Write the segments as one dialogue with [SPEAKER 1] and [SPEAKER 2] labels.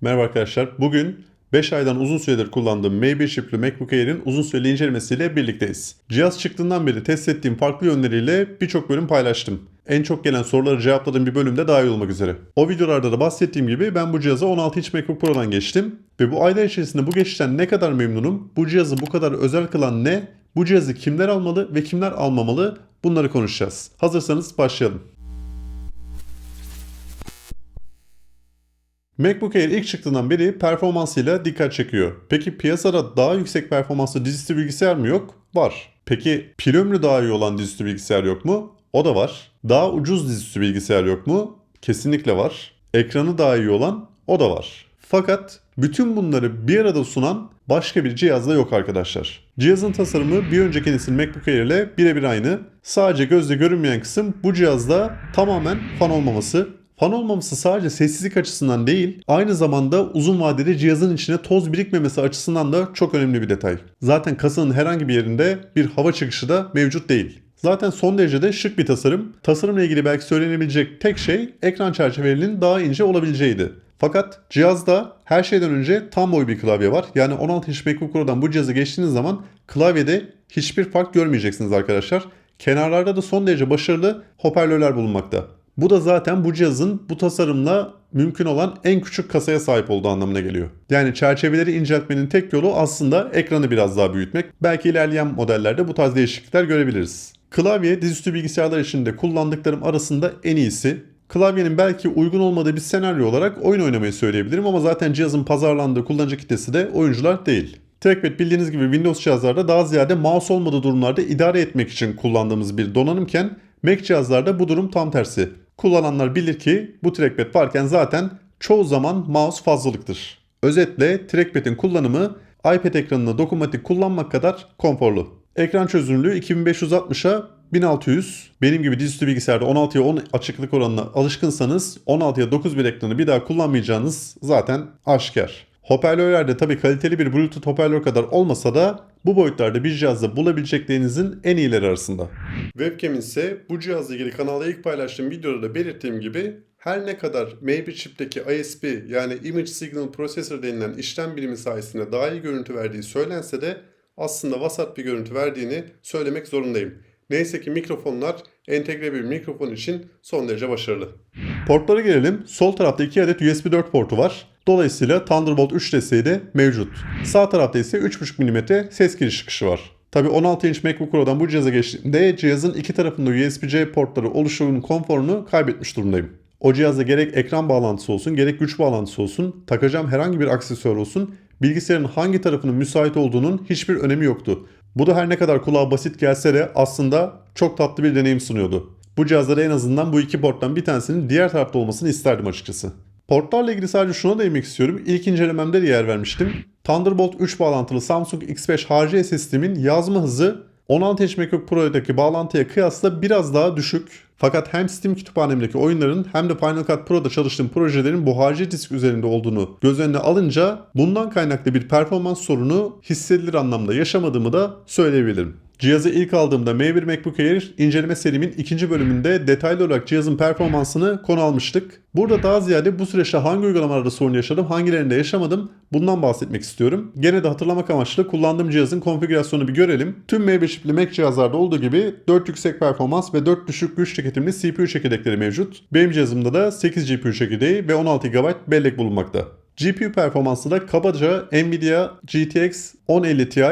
[SPEAKER 1] Merhaba arkadaşlar. Bugün 5 aydan uzun süredir kullandığım Maybe çipli MacBook Air'in uzun süreli incelemesiyle birlikteyiz. Cihaz çıktığından beri test ettiğim farklı yönleriyle birçok bölüm paylaştım. En çok gelen soruları cevapladığım bir bölümde dahil olmak üzere. O videolarda da bahsettiğim gibi ben bu cihaza 16 inç MacBook Pro'dan geçtim. Ve bu aylar içerisinde bu geçişten ne kadar memnunum, bu cihazı bu kadar özel kılan ne, bu cihazı kimler almalı ve kimler almamalı bunları konuşacağız. Hazırsanız başlayalım. MacBook Air ilk çıktığından beri performansıyla dikkat çekiyor. Peki piyasada daha yüksek performanslı dizüstü bilgisayar mı yok? Var. Peki pil ömrü daha iyi olan dizüstü bilgisayar yok mu? O da var. Daha ucuz dizüstü bilgisayar yok mu? Kesinlikle var. Ekranı daha iyi olan o da var. Fakat bütün bunları bir arada sunan başka bir cihazda yok arkadaşlar. Cihazın tasarımı bir önceki nesil MacBook Air ile birebir aynı. Sadece gözle görünmeyen kısım bu cihazda tamamen fan olmaması Fan olmaması sadece sessizlik açısından değil, aynı zamanda uzun vadede cihazın içine toz birikmemesi açısından da çok önemli bir detay. Zaten kasanın herhangi bir yerinde bir hava çıkışı da mevcut değil. Zaten son derece de şık bir tasarım. Tasarımla ilgili belki söylenebilecek tek şey ekran çerçevelerinin daha ince olabileceğiydi. Fakat cihazda her şeyden önce tam boy bir klavye var. Yani 16 inç MacBook Pro'dan bu cihaza geçtiğiniz zaman klavyede hiçbir fark görmeyeceksiniz arkadaşlar. Kenarlarda da son derece başarılı hoparlörler bulunmakta. Bu da zaten bu cihazın bu tasarımla mümkün olan en küçük kasaya sahip olduğu anlamına geliyor. Yani çerçeveleri inceltmenin tek yolu aslında ekranı biraz daha büyütmek. Belki ilerleyen modellerde bu tarz değişiklikler görebiliriz. Klavye dizüstü bilgisayarlar içinde kullandıklarım arasında en iyisi. Klavyenin belki uygun olmadığı bir senaryo olarak oyun oynamayı söyleyebilirim ama zaten cihazın pazarlandığı kullanıcı kitlesi de oyuncular değil. Trackpad bildiğiniz gibi Windows cihazlarda daha ziyade mouse olmadığı durumlarda idare etmek için kullandığımız bir donanımken Mac cihazlarda bu durum tam tersi. Kullananlar bilir ki bu trackpad varken zaten çoğu zaman mouse fazlalıktır. Özetle trackpad'in kullanımı iPad ekranına dokunmatik kullanmak kadar konforlu. Ekran çözünürlüğü 2560'a 1600. Benim gibi dizüstü bilgisayarda 16'ya 10 açıklık oranına alışkınsanız 16'ya 9 bir ekranı bir daha kullanmayacağınız zaten aşikar. Hoparlörler de tabii kaliteli bir Bluetooth hoparlör kadar olmasa da bu boyutlarda bir cihazda bulabileceklerinizin en iyileri arasında. Webcam ise bu cihazla ilgili kanalda ilk paylaştığım videoda da belirttiğim gibi her ne kadar Maybe chip'teki ISP yani Image Signal Processor denilen işlem birimi sayesinde daha iyi görüntü verdiği söylense de aslında vasat bir görüntü verdiğini söylemek zorundayım. Neyse ki mikrofonlar entegre bir mikrofon için son derece başarılı. Portlara gelelim. Sol tarafta 2 adet USB 4 portu var. Dolayısıyla Thunderbolt 3 desteği de mevcut. Sağ tarafta ise 3.5 mm ses giriş çıkışı var. Tabi 16 inç MacBook Pro'dan bu cihaza geçtiğimde cihazın iki tarafında USB-C portları oluşumunun konforunu kaybetmiş durumdayım. O cihazda gerek ekran bağlantısı olsun gerek güç bağlantısı olsun takacağım herhangi bir aksesuar olsun bilgisayarın hangi tarafının müsait olduğunun hiçbir önemi yoktu. Bu da her ne kadar kulağa basit gelse de aslında çok tatlı bir deneyim sunuyordu. Bu cihazlara en azından bu iki porttan bir tanesinin diğer tarafta olmasını isterdim açıkçası. Portlarla ilgili sadece şuna değinmek istiyorum. İlk incelememde de yer vermiştim. Thunderbolt 3 bağlantılı Samsung X5 harcı SSD'min yazma hızı 16 inç MacBook Pro'daki bağlantıya kıyasla biraz daha düşük. Fakat hem Steam kütüphanemdeki oyunların hem de Final Cut Pro'da çalıştığım projelerin bu harcı disk üzerinde olduğunu göz önüne alınca bundan kaynaklı bir performans sorunu hissedilir anlamda yaşamadığımı da söyleyebilirim. Cihazı ilk aldığımda M1 MacBook Air inceleme serimin ikinci bölümünde detaylı olarak cihazın performansını konu almıştık. Burada daha ziyade bu süreçte hangi uygulamalarda sorun yaşadım, hangilerinde yaşamadım bundan bahsetmek istiyorum. Gene de hatırlamak amaçlı kullandığım cihazın konfigürasyonunu bir görelim. Tüm M1 çipli Mac cihazlarda olduğu gibi 4 yüksek performans ve 4 düşük güç tüketimli CPU çekirdekleri mevcut. Benim cihazımda da 8 GPU çekirdeği ve 16 GB bellek bulunmakta. GPU performansı da kabaca Nvidia GTX 1050 Ti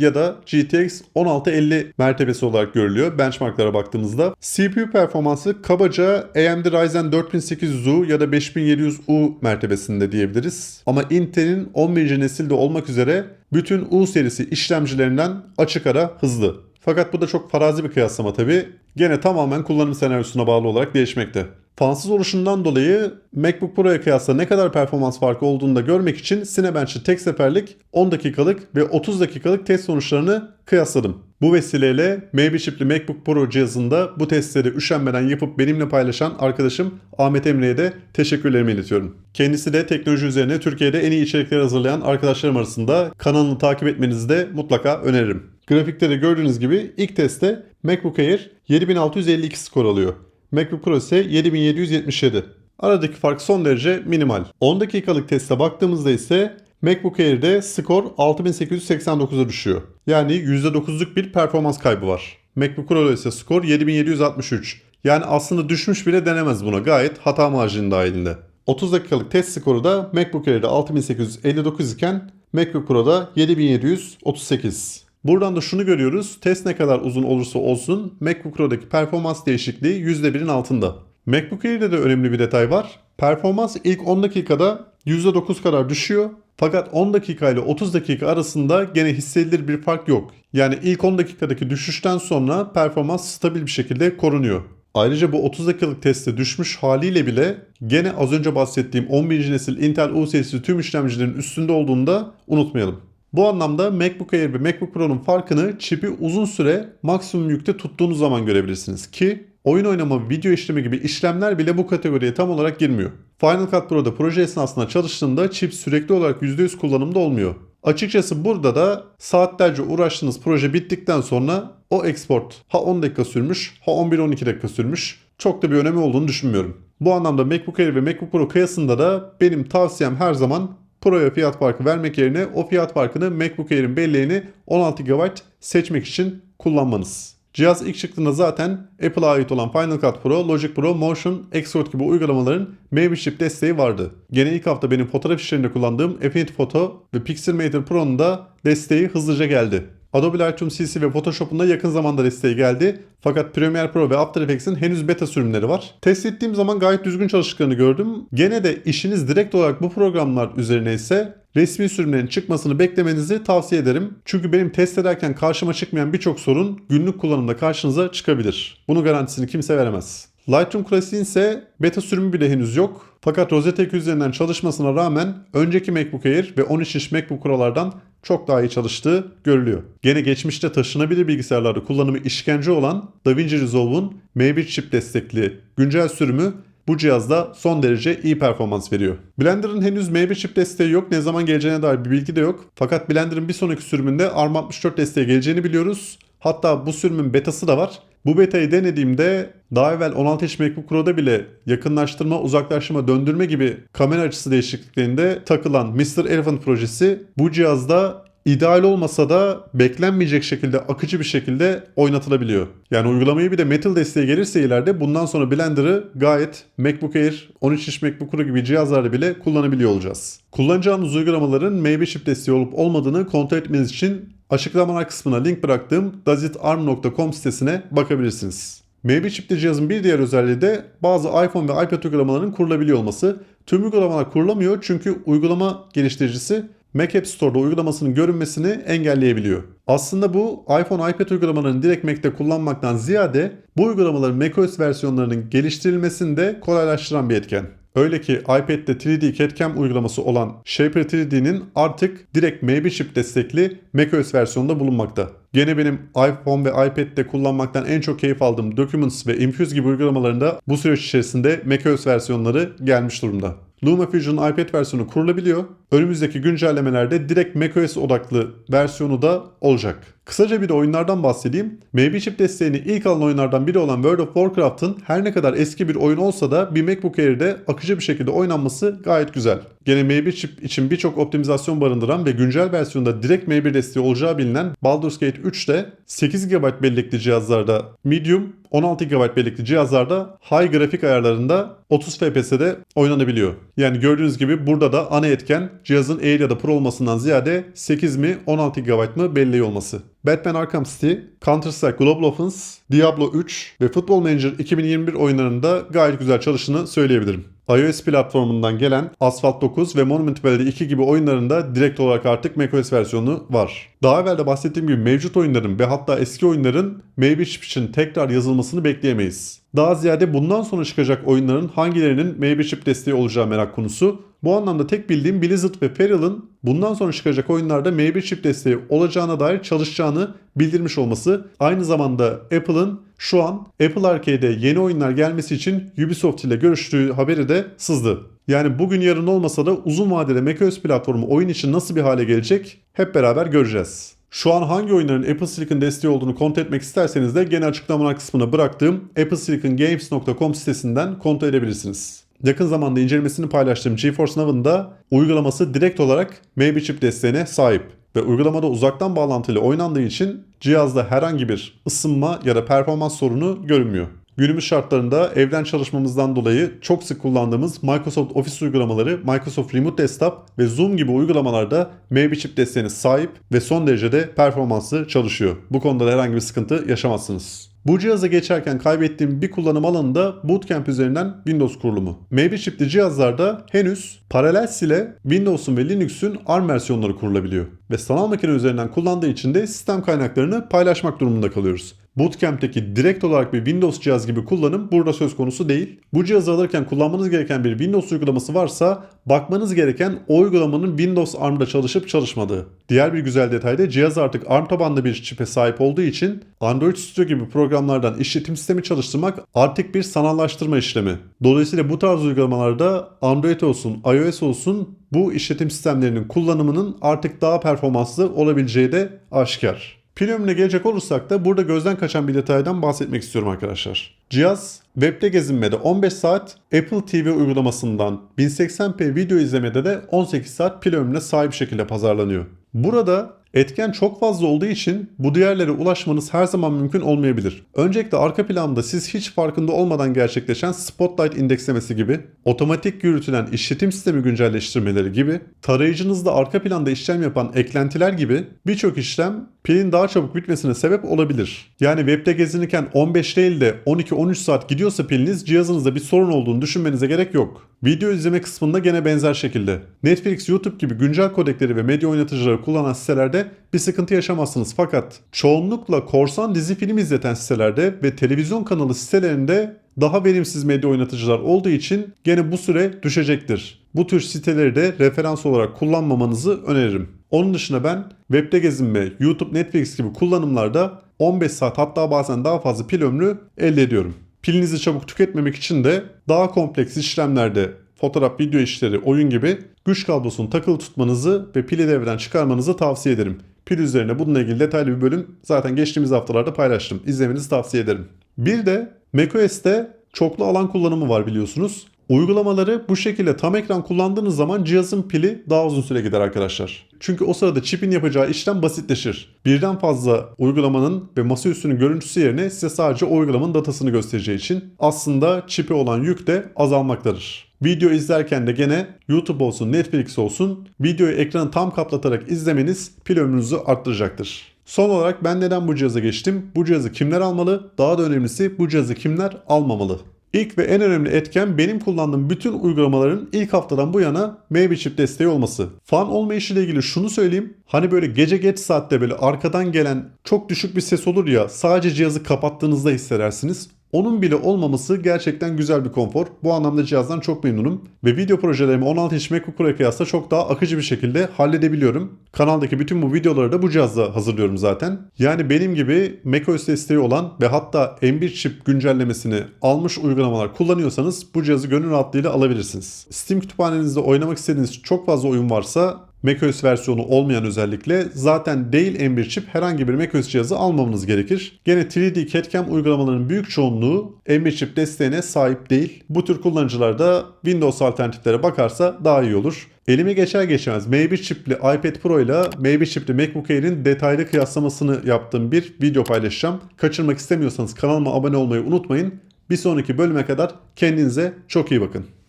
[SPEAKER 1] ya da GTX 1650 mertebesi olarak görülüyor benchmarklara baktığımızda. CPU performansı kabaca AMD Ryzen 4800U ya da 5700U mertebesinde diyebiliriz. Ama Intel'in 11. nesilde olmak üzere bütün U serisi işlemcilerinden açık ara hızlı. Fakat bu da çok farazi bir kıyaslama tabi. Gene tamamen kullanım senaryosuna bağlı olarak değişmekte. Fansız oluşundan dolayı MacBook Pro'ya kıyasla ne kadar performans farkı olduğunu da görmek için Cinebench'ı tek seferlik 10 dakikalık ve 30 dakikalık test sonuçlarını kıyasladım. Bu vesileyle Maybe çipli MacBook Pro cihazında bu testleri üşenmeden yapıp benimle paylaşan arkadaşım Ahmet Emre'ye de teşekkürlerimi iletiyorum. Kendisi de teknoloji üzerine Türkiye'de en iyi içerikleri hazırlayan arkadaşlarım arasında kanalını takip etmenizi de mutlaka öneririm. Grafikte de gördüğünüz gibi ilk testte MacBook Air 7652 skor alıyor. MacBook Pro ise 7777. Aradaki fark son derece minimal. 10 dakikalık teste baktığımızda ise MacBook Air'de skor 6889'a düşüyor. Yani %9'luk bir performans kaybı var. MacBook Pro'da ise skor 7763. Yani aslında düşmüş bile denemez buna. Gayet hata marjinin dahilinde. 30 dakikalık test skoru da MacBook Air'de 6859 iken MacBook Pro'da 7738. Buradan da şunu görüyoruz. Test ne kadar uzun olursa olsun MacBook Pro'daki performans değişikliği %1'in altında. MacBook Air'de de önemli bir detay var. Performans ilk 10 dakikada %9 kadar düşüyor. Fakat 10 dakika ile 30 dakika arasında gene hissedilir bir fark yok. Yani ilk 10 dakikadaki düşüşten sonra performans stabil bir şekilde korunuyor. Ayrıca bu 30 dakikalık testte düşmüş haliyle bile gene az önce bahsettiğim 11. nesil Intel U serisi tüm işlemcilerin üstünde olduğunu da unutmayalım. Bu anlamda MacBook Air ve MacBook Pro'nun farkını çipi uzun süre maksimum yükte tuttuğunuz zaman görebilirsiniz ki oyun oynama, video işleme gibi işlemler bile bu kategoriye tam olarak girmiyor. Final Cut Pro'da proje esnasında çalıştığında çip sürekli olarak %100 kullanımda olmuyor. Açıkçası burada da saatlerce uğraştığınız proje bittikten sonra o export ha 10 dakika sürmüş ha 11-12 dakika sürmüş çok da bir önemi olduğunu düşünmüyorum. Bu anlamda MacBook Air ve MacBook Pro kıyasında da benim tavsiyem her zaman Pro'ya fiyat farkı vermek yerine o fiyat farkını MacBook Air'in belleğini 16 GB seçmek için kullanmanız. Cihaz ilk çıktığında zaten Apple'a ait olan Final Cut Pro, Logic Pro, Motion, Xcode gibi uygulamaların Maybe Chip desteği vardı. Gene ilk hafta benim fotoğraf işlerinde kullandığım Affinity Photo ve Pixelmator Pro'nun da desteği hızlıca geldi. Adobe Lightroom CC ve Photoshop'un da yakın zamanda desteği geldi. Fakat Premiere Pro ve After Effects'in henüz beta sürümleri var. Test ettiğim zaman gayet düzgün çalıştıklarını gördüm. Gene de işiniz direkt olarak bu programlar üzerine ise resmi sürümlerin çıkmasını beklemenizi tavsiye ederim. Çünkü benim test ederken karşıma çıkmayan birçok sorun günlük kullanımda karşınıza çıkabilir. Bunun garantisini kimse veremez. Lightroom Classic'in ise beta sürümü bile henüz yok. Fakat Rosetta 2 üzerinden çalışmasına rağmen önceki MacBook Air ve 13 inç MacBook Pro'lardan çok daha iyi çalıştığı görülüyor. Gene geçmişte taşınabilir bilgisayarlarda kullanımı işkence olan DaVinci Resolve'un M1 chip destekli güncel sürümü bu cihazda son derece iyi performans veriyor. Blender'ın henüz M1 chip desteği yok. Ne zaman geleceğine dair bir bilgi de yok. Fakat Blender'ın bir sonraki sürümünde ARM64 desteği geleceğini biliyoruz. Hatta bu sürümün betası da var. Bu betayı denediğimde daha evvel 16 inç MacBook Pro'da bile yakınlaştırma, uzaklaştırma, döndürme gibi kamera açısı değişikliklerinde takılan Mr. Elephant projesi bu cihazda ideal olmasa da beklenmeyecek şekilde akıcı bir şekilde oynatılabiliyor. Yani uygulamayı bir de Metal desteği gelirse ileride bundan sonra Blender'ı gayet MacBook Air, 13 inç MacBook Pro gibi cihazlarda bile kullanabiliyor olacağız. Kullanacağınız uygulamaların Maybe Chip desteği olup olmadığını kontrol etmeniz için açıklamalar kısmına link bıraktığım doesitarm.com sitesine bakabilirsiniz. Maybe Chip'li cihazın bir diğer özelliği de bazı iPhone ve iPad uygulamalarının kurulabiliyor olması. Tüm uygulamalar kurulamıyor çünkü uygulama geliştiricisi Mac App Store'da uygulamasının görünmesini engelleyebiliyor. Aslında bu iPhone, iPad uygulamalarını direkt Mac'te kullanmaktan ziyade bu uygulamaların macOS versiyonlarının geliştirilmesini de kolaylaştıran bir etken. Öyle ki iPad'de 3D CAD-CAM uygulaması olan Shaper 3D'nin artık direkt Maybe Chip destekli macOS versiyonunda bulunmakta. Gene benim iPhone ve iPad'de kullanmaktan en çok keyif aldığım Documents ve Infuse gibi uygulamalarında bu süreç içerisinde macOS versiyonları gelmiş durumda. LumaFusion'un iPad versiyonu kurulabiliyor. Önümüzdeki güncellemelerde direkt macOS odaklı versiyonu da olacak. Kısaca bir de oyunlardan bahsedeyim. Maybe Chip desteğini ilk alan oyunlardan biri olan World of Warcraft'ın her ne kadar eski bir oyun olsa da bir MacBook Air'de akıcı bir şekilde oynanması gayet güzel. Gene Maybe Chip için birçok optimizasyon barındıran ve güncel versiyonda direkt Maybe desteği olacağı bilinen Baldur's Gate 3 de 8 GB bellekli cihazlarda medium, 16 GB bellekli cihazlarda high grafik ayarlarında 30 FPS'de oynanabiliyor. Yani gördüğünüz gibi burada da ana etken cihazın Air ya da Pro olmasından ziyade 8 mi 16 GB mı belleği olması. Batman Arkham City, Counter-Strike Global Offense, Diablo 3 ve Football Manager 2021 oyunlarında gayet güzel çalıştığını söyleyebilirim. iOS platformundan gelen Asphalt 9 ve Monument Valley 2 gibi oyunlarında direkt olarak artık macOS versiyonu var. Daha evvel de bahsettiğim gibi mevcut oyunların ve hatta eski oyunların Maybe Chip için tekrar yazılmasını bekleyemeyiz. Daha ziyade bundan sonra çıkacak oyunların hangilerinin Maybe Chip desteği olacağı merak konusu. Bu anlamda tek bildiğim Blizzard ve Feral'ın bundan sonra çıkacak oyunlarda Maybe Chip desteği olacağına dair çalışacağını bildirmiş olması. Aynı zamanda Apple'ın şu an Apple Arcade'e yeni oyunlar gelmesi için Ubisoft ile görüştüğü haberi de sızdı. Yani bugün yarın olmasa da uzun vadede macOS platformu oyun için nasıl bir hale gelecek hep beraber göreceğiz. Şu an hangi oyunların Apple Silicon desteği olduğunu kontrol etmek isterseniz de gene açıklamalar kısmına bıraktığım applesilicongames.com sitesinden kontrol edebilirsiniz. Yakın zamanda incelemesini paylaştığım GeForce Now'ın uygulaması direkt olarak Maybe Chip desteğine sahip. Ve uygulamada uzaktan bağlantıyla oynandığı için cihazda herhangi bir ısınma ya da performans sorunu görünmüyor. Günümüz şartlarında evden çalışmamızdan dolayı çok sık kullandığımız Microsoft Office uygulamaları, Microsoft Remote Desktop ve Zoom gibi uygulamalarda Maybe Chip desteğine sahip ve son derecede performanslı çalışıyor. Bu konuda da herhangi bir sıkıntı yaşamazsınız. Bu cihaza geçerken kaybettiğim bir kullanım alanı da Bootcamp üzerinden Windows kurulumu. Maybe Chip'li cihazlarda henüz Parallels ile Windows'un ve Linux'un ARM versiyonları kurulabiliyor. Ve sanal makine üzerinden kullandığı için de sistem kaynaklarını paylaşmak durumunda kalıyoruz. Bootcamp'teki direkt olarak bir Windows cihaz gibi kullanım burada söz konusu değil. Bu cihazı alırken kullanmanız gereken bir Windows uygulaması varsa bakmanız gereken o uygulamanın Windows ARM'da çalışıp çalışmadığı. Diğer bir güzel detay da cihaz artık ARM tabanlı bir çipe sahip olduğu için Android Studio gibi programlardan işletim sistemi çalıştırmak artık bir sanallaştırma işlemi. Dolayısıyla bu tarz uygulamalarda Android olsun, iOS olsun bu işletim sistemlerinin kullanımının artık daha performanslı olabileceği de aşikar. Ömrüne gelecek olursak da burada gözden kaçan bir detaydan bahsetmek istiyorum arkadaşlar. Cihaz webde gezinmede 15 saat, Apple TV uygulamasından 1080p video izlemede de 18 saat pil ömrüne sahip şekilde pazarlanıyor. Burada Etken çok fazla olduğu için bu değerlere ulaşmanız her zaman mümkün olmayabilir. Öncelikle arka planda siz hiç farkında olmadan gerçekleşen Spotlight indekslemesi gibi, otomatik yürütülen işletim sistemi güncelleştirmeleri gibi, tarayıcınızda arka planda işlem yapan eklentiler gibi birçok işlem pilin daha çabuk bitmesine sebep olabilir. Yani webde gezinirken 15 değil de 12-13 saat gidiyorsa piliniz cihazınızda bir sorun olduğunu düşünmenize gerek yok. Video izleme kısmında gene benzer şekilde. Netflix, YouTube gibi güncel kodekleri ve medya oynatıcıları kullanan sitelerde bir sıkıntı yaşamazsınız. Fakat çoğunlukla korsan dizi film izleten sitelerde ve televizyon kanalı sitelerinde daha verimsiz medya oynatıcılar olduğu için gene bu süre düşecektir. Bu tür siteleri de referans olarak kullanmamanızı öneririm. Onun dışında ben webde gezinme, YouTube, Netflix gibi kullanımlarda 15 saat hatta bazen daha fazla pil ömrü elde ediyorum. Pilinizi çabuk tüketmemek için de daha kompleks işlemlerde fotoğraf, video işleri, oyun gibi güç kablosunu takılı tutmanızı ve pili devreden çıkarmanızı tavsiye ederim. Pil üzerine bununla ilgili detaylı bir bölüm zaten geçtiğimiz haftalarda paylaştım. İzlemenizi tavsiye ederim. Bir de macOS'te çoklu alan kullanımı var biliyorsunuz. Uygulamaları bu şekilde tam ekran kullandığınız zaman cihazın pili daha uzun süre gider arkadaşlar. Çünkü o sırada çipin yapacağı işlem basitleşir. Birden fazla uygulamanın ve masaüstünün görüntüsü yerine size sadece uygulamanın datasını göstereceği için aslında çipe olan yük de azalmaktadır. Video izlerken de gene YouTube olsun Netflix olsun videoyu ekranı tam kaplatarak izlemeniz pil ömrünüzü arttıracaktır. Son olarak ben neden bu cihaza geçtim? Bu cihazı kimler almalı? Daha da önemlisi bu cihazı kimler almamalı? İlk ve en önemli etken benim kullandığım bütün uygulamaların ilk haftadan bu yana Maybe Chip desteği olması. Fan olmayışı ile ilgili şunu söyleyeyim. Hani böyle gece geç saatte böyle arkadan gelen çok düşük bir ses olur ya sadece cihazı kapattığınızda hissedersiniz. Onun bile olmaması gerçekten güzel bir konfor. Bu anlamda cihazdan çok memnunum. Ve video projelerimi 16 inç MacBook Pro'ya kıyasla çok daha akıcı bir şekilde halledebiliyorum. Kanaldaki bütün bu videoları da bu cihazla hazırlıyorum zaten. Yani benim gibi macOS desteği olan ve hatta M1 çip güncellemesini almış uygulamalar kullanıyorsanız bu cihazı gönül rahatlığıyla alabilirsiniz. Steam kütüphanenizde oynamak istediğiniz çok fazla oyun varsa macOS versiyonu olmayan özellikle zaten değil M1 çip herhangi bir macOS cihazı almamanız gerekir. Gene 3D CAD-CAM uygulamaların büyük çoğunluğu M1 çip desteğine sahip değil. Bu tür kullanıcılar da Windows alternatiflere bakarsa daha iyi olur. Elime geçer geçmez M1 çipli iPad Pro ile M1 çipli MacBook Air'in detaylı kıyaslamasını yaptığım bir video paylaşacağım. Kaçırmak istemiyorsanız kanalıma abone olmayı unutmayın. Bir sonraki bölüme kadar kendinize çok iyi bakın.